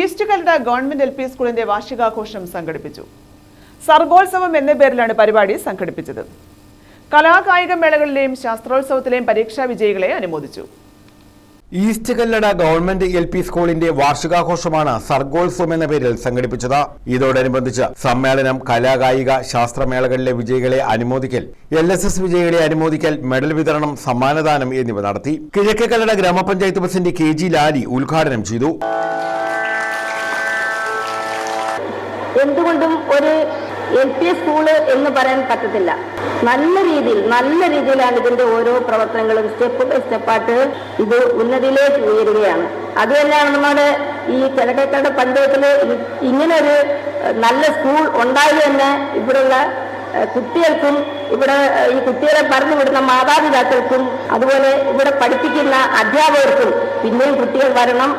East Kallada government L P സ്കൂളിന്റെ വാർഷികാഘോഷം സംഘടിപ്പിച്ചു. സർഗോത്സവം എന്ന പേരിലാണ് പരിപാടി സംഘടിപ്പിച്ചത്. കലാകായിക മേളകളിലെയും ശാസ്ത്രോത്സവത്തിലെയും പരീക്ഷാ വിജയികളെ അനുമോദിച്ചു. East Kallada government L P സ്കൂളിന്റെ വാർഷികാഘോഷമാണ് സർഗോത്സവം എന്ന പേരിൽ സംഘടിപ്പിച്ചത്. ഇതോടനുബന്ധിച്ച് സമ്മേളനം കലാകായിക ശാസ്ത്രമേളകളിലെ വിജയികളെ അനുമോദിക്കൽ എൽ എസ് എസ് വിജയികളെ അനുമോദിക്കൽ മെഡൽ വിതരണം സമ്മാനദാനം എന്നിവ നടത്തി. കിഴക്കേ കല്ലട ഗ്രാമപഞ്ചായത്ത് പ്രസിഡന്റ് കെ ജി ലാലി ഉദ്ഘാടനം ചെയ്തു. എന്തുകൊണ്ടും ഒരു എൽ പി സ്കൂൾ എന്ന് പറയാൻ പറ്റത്തില്ല. നല്ല രീതിയിൽ നല്ല രീതിയിലാണ് ഇതിന്റെ ഓരോ പ്രവർത്തനങ്ങളും സ്റ്റെപ്പ് ബൈ സ്റ്റെപ്പായിട്ട് ഇത് ഉന്നതിയിലേക്ക് ഉയരുകയാണ്. അത് തന്നെയാണ് നമ്മുടെ ഈ ചെലക്കേക്കാട് പഞ്ചായത്തിൽ ഇങ്ങനെ ഒരു നല്ല സ്കൂൾ ഉണ്ടായി തന്നെ ഇവിടെയുള്ള കുട്ടികൾക്കും ഇവിടെ ഈ കുട്ടികളെ പറഞ്ഞു വിടുന്ന മാതാപിതാക്കൾക്കും അതുപോലെ ഇവിടെ പഠിപ്പിക്കുന്ന അധ്യാപകർക്കും പിന്നെയും കുട്ടികൾ വരണം.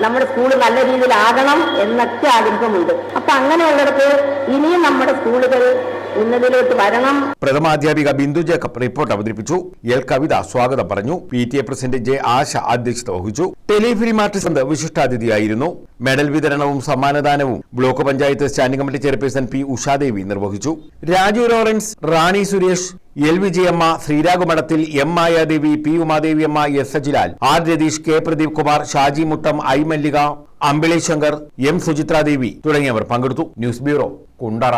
നമ്മുടെ സ്കൂൾ നല്ല രീതിയിലാകണം എന്നൊക്കെ ആഗ്രഹമുണ്ട്. അപ്പൊ അങ്ങനെയുള്ളിടത്ത് ഇനിയും നമ്മുടെ സ്കൂളുകൾ ഉന്നതിയിലോട്ട് വരണം. പ്രഥമാധ്യാപിക ബിന്ദു ജേക്കബ് റിപ്പോർട്ട് അവതരിപ്പിച്ചു. എൽ കവിത സ്വാഗതം പറഞ്ഞു. P T A president J Asha അധ്യക്ഷത വഹിച്ചു. ടെലിഫിലിം ആർട്ടിസ്റ്റ് വിശിഷ്ടാതിഥിയായിരുന്നു. മെഡൽ വിതരണവും സമ്മാനദാനവും block panchayat standing committee chairperson P Ushadevi നിർവഹിച്ചു. Raju Lawrence Rani Suresh L Vijayamma ശ്രീരാഘുമഠത്തിൽ M Mayadevi P Umadevi Amma S Sajilal R Ratheesh K Pradeep Kumar Shaji Muttam I Mallika Ambili Shankar M Suchithradevi തുടങ്ങിയവർ പങ്കെടുത്തു. News bureau Kundara.